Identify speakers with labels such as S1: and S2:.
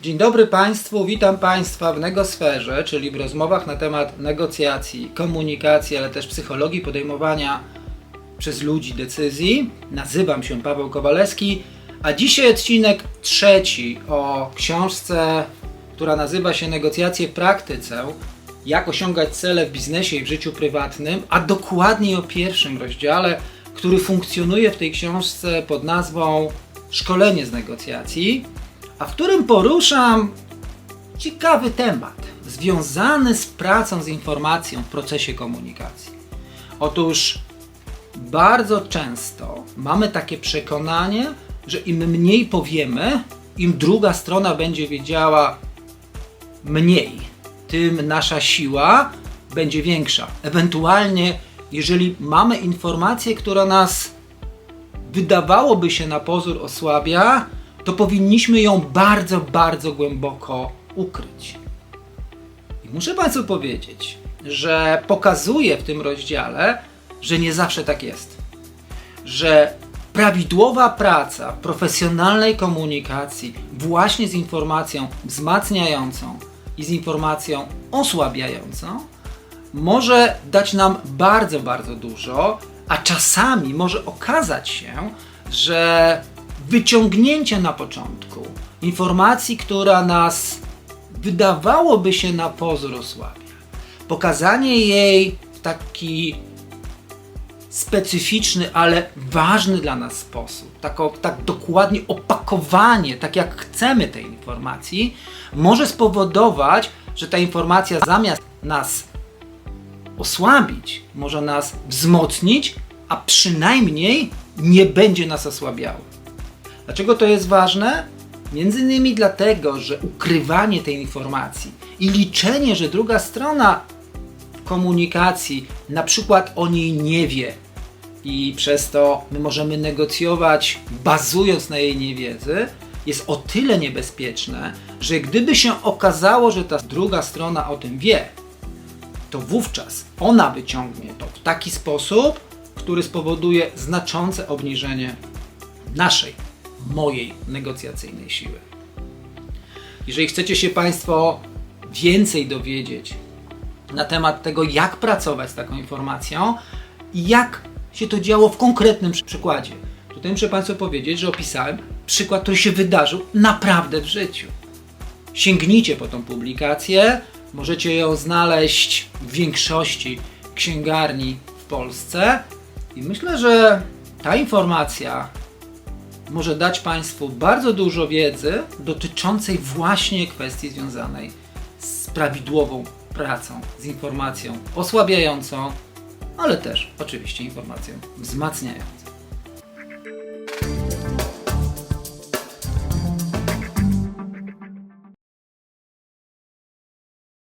S1: Dzień dobry Państwu, witam Państwa w Negosferze, czyli w rozmowach na temat negocjacji, komunikacji, ale też psychologii podejmowania przez ludzi decyzji. Nazywam się Paweł Kowalewski, a dzisiaj odcinek trzeci o książce, która nazywa się Negocjacje w praktyce. Jak osiągać cele w biznesie i w życiu prywatnym, a dokładniej o pierwszym rozdziale, który funkcjonuje w tej książce pod nazwą Szkolenie z negocjacji a w którym poruszam ciekawy temat związany z pracą z informacją w procesie komunikacji. Otóż bardzo często mamy takie przekonanie, że im mniej powiemy, im druga strona będzie wiedziała mniej, tym nasza siła będzie większa. Ewentualnie, jeżeli mamy informację, która nas wydawałoby się na pozór osłabia, to powinniśmy ją bardzo, bardzo głęboko ukryć. I muszę Państwu powiedzieć, że pokazuje w tym rozdziale, że nie zawsze tak jest. Że prawidłowa praca profesjonalnej komunikacji, właśnie z informacją wzmacniającą i z informacją osłabiającą, może dać nam bardzo, bardzo dużo, a czasami może okazać się, że wyciągnięcie na początku informacji, która nas wydawałoby się na pozór osłabia, pokazanie jej w taki specyficzny, ale ważny dla nas sposób, tak, tak dokładnie opakowanie, tak jak chcemy tej informacji, może spowodować, że ta informacja zamiast nas osłabić, może nas wzmocnić, a przynajmniej nie będzie nas osłabiała. Dlaczego to jest ważne? Między innymi dlatego, że ukrywanie tej informacji i liczenie, że druga strona komunikacji na przykład o niej nie wie i przez to my możemy negocjować bazując na jej niewiedzy, jest o tyle niebezpieczne, że gdyby się okazało, że ta druga strona o tym wie, to wówczas ona wyciągnie to w taki sposób, który spowoduje znaczące obniżenie naszej mojej negocjacyjnej siły. Jeżeli chcecie się Państwo więcej dowiedzieć na temat tego, jak pracować z taką informacją i jak się to działo w konkretnym przy- przykładzie, tutaj muszę Państwu powiedzieć, że opisałem przykład, który się wydarzył naprawdę w życiu. Sięgnijcie po tą publikację, możecie ją znaleźć w większości księgarni w Polsce. I myślę, że ta informacja może dać Państwu bardzo dużo wiedzy dotyczącej właśnie kwestii związanej z prawidłową pracą z informacją osłabiającą, ale też oczywiście informacją wzmacniającą.